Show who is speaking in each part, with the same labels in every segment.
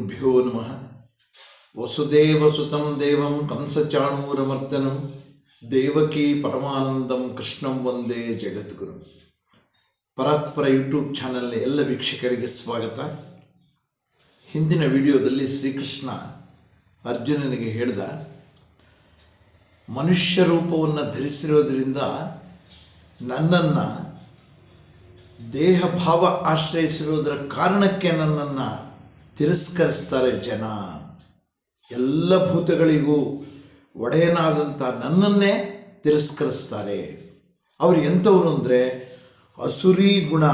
Speaker 1: ಶ್ರೀಗುರುಭ್ಯೋ ನಮಃ. ವಸುದೇವಸುತಂ ದೇವಂ ಕಂಸಚಾಣೂರಮರ್ದನಂ ದೇವಕಿ ಪರಮಾನಂದಂ ಕೃಷ್ಣಂ ವಂದೇ ಜಗದ್ಗುರು. ಪರಾತ್ಪರ YouTube channel ಎಲ್ಲ ವೀಕ್ಷಕರಿಗೆ ಸ್ವಾಗತ. ಹಿಂದಿನ ವಿಡಿಯೋದಲ್ಲಿ ಶ್ರೀಕೃಷ್ಣ ಅರ್ಜುನನಿಗೆ ಹೇಳಿದ, ಮನುಷ್ಯ ರೂಪವನ್ನು ಧರಿಸಿರೋದರಿಂದ ನನ್ನನ್ನು ದೇಹ ಭಾವ ಆಶ್ರಯಿಸಿರುವುದರ ಕಾರಣಕ್ಕೆ ನನ್ನನ್ನು ತಿರಸ್ಕರಿಸ್ತಾರೆ ಜನ. ಎಲ್ಲ ಭೂತಗಳಿಗೂ ಒಡೆಯನಾದಂಥ ನನ್ನನ್ನೇ ತಿರಸ್ಕರಿಸ್ತಾರೆ. ಅವರು ಎಂಥವ್ರು ಅಂದರೆ ಅಸುರಿ ಗುಣ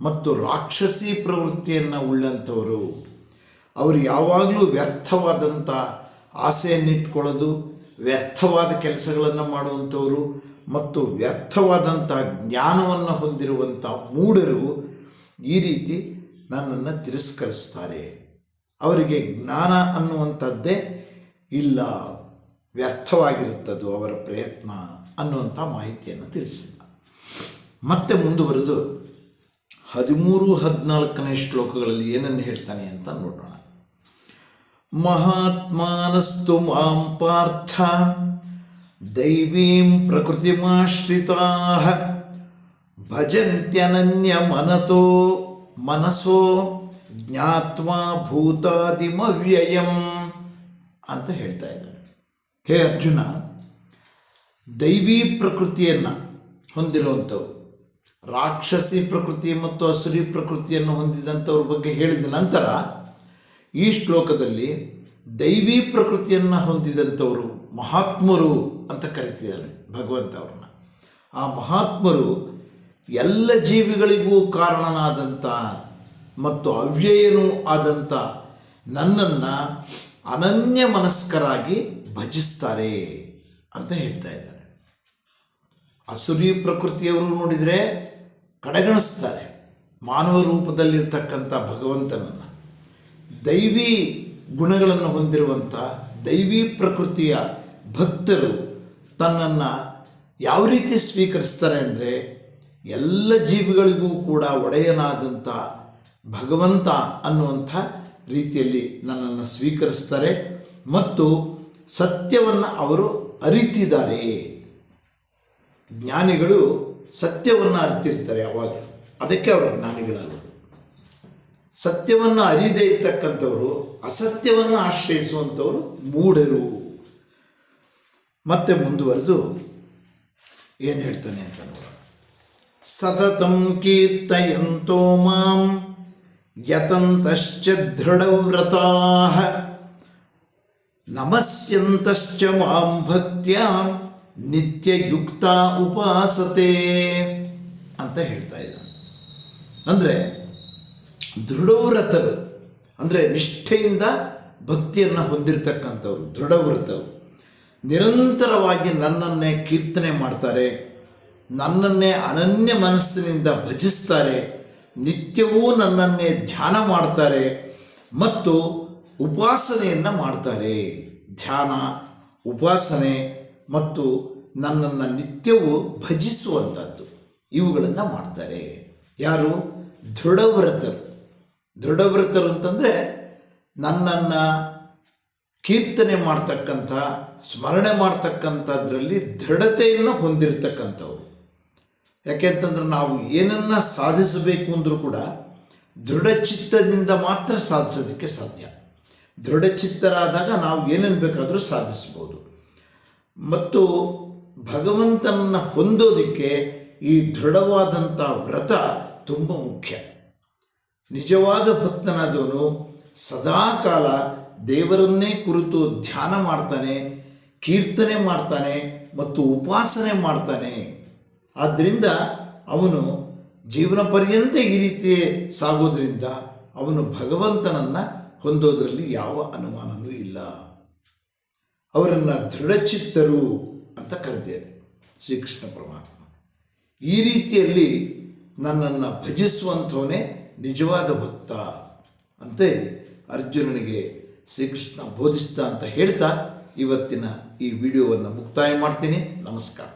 Speaker 1: ಮತ್ತು ರಾಕ್ಷಸಿ ಪ್ರವೃತ್ತಿಯನ್ನು ಉಳ್ಳಂಥವರು. ಅವರು ಯಾವಾಗಲೂ ವ್ಯರ್ಥವಾದಂಥ ಆಸೆಯನ್ನಿಟ್ಕೊಳ್ಳೋದು ವ್ಯರ್ಥವಾದ ಕೆಲಸಗಳನ್ನು ಮಾಡುವಂಥವರು ಮತ್ತು ವ್ಯರ್ಥವಾದಂಥ ಜ್ಞಾನವನ್ನು ಹೊಂದಿರುವಂಥ ಮೂಢರು ಈ ರೀತಿ ನನ್ನನ್ನು ತಿರಸ್ಕರಿಸ್ತಾರೆ. ಅವರಿಗೆ ಜ್ಞಾನ ಅನ್ನುವಂಥದ್ದೇ ಇಲ್ಲ. ವ್ಯರ್ಥವಾಗಿರುತ್ತದು ಅವರ ಪ್ರಯತ್ನ ಅನ್ನುವಂಥ ಮಾಹಿತಿಯನ್ನು ತಿಳಿಸಿದ ಮತ್ತೆ ಮುಂದುವರೆದು ಹದಿಮೂರು, ಹದಿನಾಲ್ಕನೇ ಶ್ಲೋಕಗಳಲ್ಲಿ ಏನನ್ನು ಹೇಳ್ತಾನೆ ಅಂತ ನೋಡೋಣ. ಮಹಾತ್ಮಾನಸ್ತು ಮಾಂ ಪಾರ್ಥ ದೈವೀಂ ಪ್ರಕೃತಿಮಾಶ್ರಿತಾ ಭಜಂತ್ಯನನ್ಯ ಮನತೋ ಮನಸೋ ಜ್ಞಾತ್ವಾ ಭೂತಾದಿಮವ್ಯಯಂ ಅಂತ ಹೇಳ್ತಾ ಇದ್ದಾರೆ. ಹೇ ಅರ್ಜುನ, ದೈವಿ ಪ್ರಕೃತಿಯನ್ನು ಹೊಂದಿರುವಂಥವು ರಾಕ್ಷಸಿ ಪ್ರಕೃತಿ ಮತ್ತು ಅಸುರಿ ಪ್ರಕೃತಿಯನ್ನು ಹೊಂದಿದಂಥವ್ರ ಬಗ್ಗೆ ಹೇಳಿದ ನಂತರ ಈ ಶ್ಲೋಕದಲ್ಲಿ ದೈವಿ ಪ್ರಕೃತಿಯನ್ನು ಹೊಂದಿದಂಥವರು ಮಹಾತ್ಮರು ಅಂತ ಕರಿತಿದ್ದಾರೆ ಭಗವಂತ ಅವ್ರನ್ನ. ಆ ಮಹಾತ್ಮರು ಎಲ್ಲ ಜೀವಿಗಳಿಗೂ ಕಾರಣನಾದಂಥ ಮತ್ತು ಅವ್ಯಯನೂ ಆದಂಥ ನನ್ನನ್ನು ಅನನ್ಯ ಮನಸ್ಕರಾಗಿ ಭಜಿಸ್ತಾರೆ ಅಂತ ಹೇಳ್ತಾ ಇದ್ದಾರೆ. ಅಸುರಿ ಪ್ರಕೃತಿಯವರು ನೋಡಿದರೆ ಕಡೆಗಣಿಸ್ತಾರೆ. ಮಾನವ ರೂಪದಲ್ಲಿರ್ತಕ್ಕಂಥ ಭಗವಂತನನ್ನು. ದೈವಿ ಗುಣಗಳನ್ನು ಹೊಂದಿರುವಂಥ ದೈವಿ ಪ್ರಕೃತಿಯ ಭಕ್ತರು ತನ್ನನ್ನು ಯಾವ ರೀತಿ ಸ್ವೀಕರಿಸ್ತಾರೆ ಅಂದರೆ ಎಲ್ಲ ಜೀವಿಗಳಿಗೂ ಕೂಡ ಒಡೆಯನಾದಂಥ ಭಗವಂತ ಅನ್ನುವಂಥ ರೀತಿಯಲ್ಲಿ ನನ್ನನ್ನು ಸ್ವೀಕರಿಸ್ತಾರೆ ಮತ್ತು ಸತ್ಯವನ್ನು ಅವರು ಅರಿತಿದ್ದಾರೆ. ಜ್ಞಾನಿಗಳು ಸತ್ಯವನ್ನು ಅರಿತಿರ್ತಾರೆ ಅವಾಗ. ಅದಕ್ಕೆ ಅವರು ಜ್ಞಾನಿಗಳಾಗೋದು. ಸತ್ಯವನ್ನು ಅರಿದೇ ಇರ್ತಕ್ಕಂಥವರು, ಅಸತ್ಯವನ್ನು ಆಶ್ರಯಿಸುವಂಥವರು ಮೂಢರು. ಮತ್ತೆ ಮುಂದುವರೆದು ಏನು ಹೇಳ್ತಾನೆ ಅಂತ ಸತತಂ ಕೀರ್ತಯಂತೋ ಮಾಂ ಯತಂತಶ್ಚ ದೃಢವ್ರತಾ ನಮಸ್ಯಂತಶ್ಚ ಮಾಂ ಭಕ್ತ್ಯ ನಿತ್ಯಯುಕ್ತ ಉಪಾಸತೆ ಅಂತ ಹೇಳ್ತಾ ಇದ್ದಾನೆ. ಅಂದರೆ ದೃಢವ್ರತರು, ಅಂದರೆ ನಿಷ್ಠೆಯಿಂದ ಭಕ್ತಿಯನ್ನು ಹೊಂದಿರತಕ್ಕಂಥವ್ರು, ದೃಢವ್ರತರು, ನಿರಂತರವಾಗಿ ನನ್ನನ್ನೇ ಕೀರ್ತನೆ ಮಾಡ್ತಾರೆ, ನನ್ನನ್ನೇ ಅನನ್ಯ ಮನಸ್ಸಿನಿಂದ ಭಜಿಸ್ತಾರೆ ನಿತ್ಯವೂ ನನ್ನನ್ನೇ ಧ್ಯಾನ ಮಾಡ್ತಾರೆ ಮತ್ತು ಉಪಾಸನೆಯನ್ನು ಮಾಡ್ತಾರೆ. ಧ್ಯಾನ, ಉಪಾಸನೆ ಮತ್ತು ನನ್ನನ್ನು ನಿತ್ಯವೂ ಭಜಿಸುವಂಥದ್ದು ಇವುಗಳನ್ನು ಮಾಡ್ತಾರೆ. ಯಾರು? ದೃಢವ್ರತರು. ದೃಢವ್ರತರು ಅಂತಂದರೆ ನನ್ನನ್ನು ಕೀರ್ತನೆ ಮಾಡ್ತಕ್ಕಂಥ, ಸ್ಮರಣೆ ಮಾಡ್ತಕ್ಕಂಥದ್ರಲ್ಲಿ ದೃಢತೆಯನ್ನು ಹೊಂದಿರತಕ್ಕಂಥವ್ರು. ಯಾಕೆಂತಂದ್ರೆ ನಾವು ಏನನ್ನು ಸಾಧಿಸಬೇಕು ಅಂದರೂ ಕೂಡ ದೃಢಚಿತ್ತದಿಂದ ಮಾತ್ರ ಸಾಧಿಸೋದಕ್ಕೆ ಸಾಧ್ಯ. ದೃಢಚಿತ್ತರಾದಾಗ ನಾವು ಏನೇನು ಬೇಕಾದರೂ ಸಾಧಿಸ್ಬೋದು. ಮತ್ತು ಭಗವಂತನನ್ನು ಹೊಂದೋದಕ್ಕೆ ಈ ದೃಢವಾದಂಥ ವ್ರತ ತುಂಬ ಮುಖ್ಯ. ನಿಜವಾದ ಭಕ್ತನಾದವನು ಸದಾಕಾಲ ದೇವರನ್ನೇ ಕುರಿತು ಧ್ಯಾನ ಮಾಡ್ತಾನೆ, ಕೀರ್ತನೆ ಮಾಡ್ತಾನೆ ಮತ್ತು ಉಪಾಸನೆ ಮಾಡ್ತಾನೆ. ಆದ್ದರಿಂದ ಅವನು ಜೀವನ ಪರ್ಯಂತ ಈ ರೀತಿ ಸಾಗೋದ್ರಿಂದ ಅವನು ಭಗವಂತನನ್ನು ಹೊಂದೋದರಲ್ಲಿ ಯಾವ ಅನುಮಾನವೂ ಇಲ್ಲ. ಅವರನ್ನು ದೃಢಚಿತ್ತರು ಅಂತ ಕರೆದಿದ್ದಾರೆ ಶ್ರೀಕೃಷ್ಣ ಪರಮಾತ್ಮ. ಈ ರೀತಿಯಲ್ಲಿ ನನ್ನನ್ನು ಭಜಿಸುವಂಥವನೇ ನಿಜವಾದ ಭಕ್ತ ಅಂತ ಅರ್ಜುನನಿಗೆ ಶ್ರೀಕೃಷ್ಣ ಬೋಧಿಸ್ತಾ ಅಂತ ಹೇಳ್ತಾ ಇವತ್ತಿನ ಈ ವಿಡಿಯೋವನ್ನು ಮುಕ್ತಾಯ ಮಾಡ್ತೀನಿ. ನಮಸ್ಕಾರ.